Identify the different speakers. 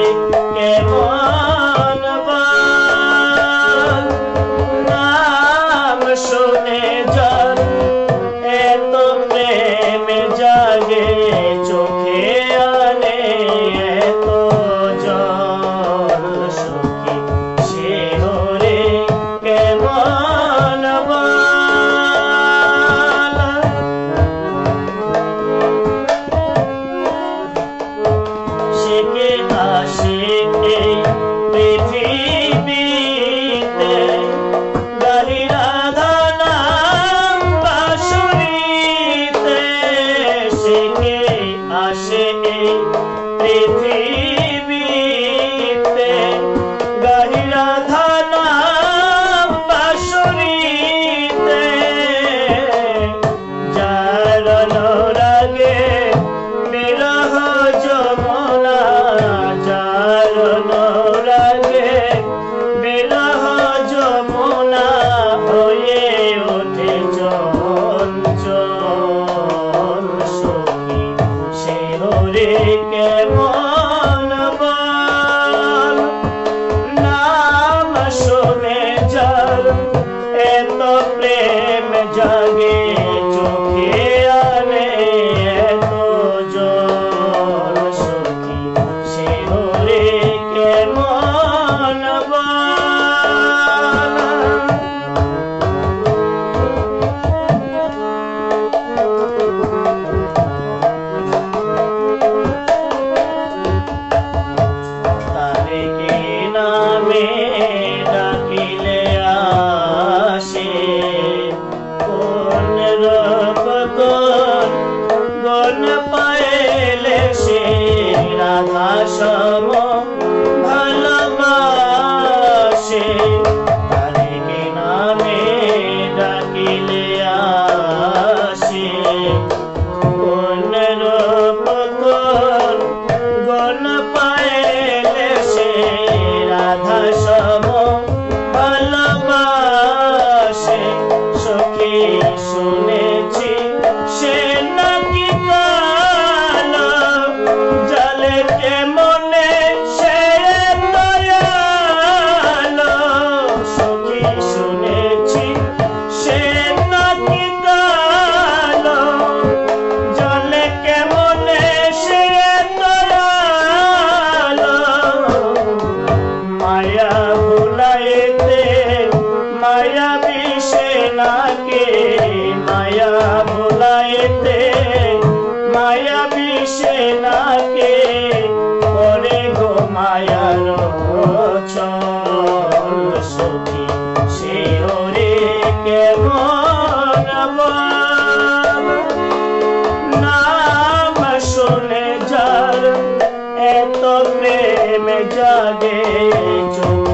Speaker 1: Que voy আসেনি আসেনি পৃথিবী जागे তাকে মায়া ভোলাইতে, মায়া বিষে নাকে করে গো মায়ার সখী, সে কেমন নাম শুনে যার এত প্রেম জাগে চোখ।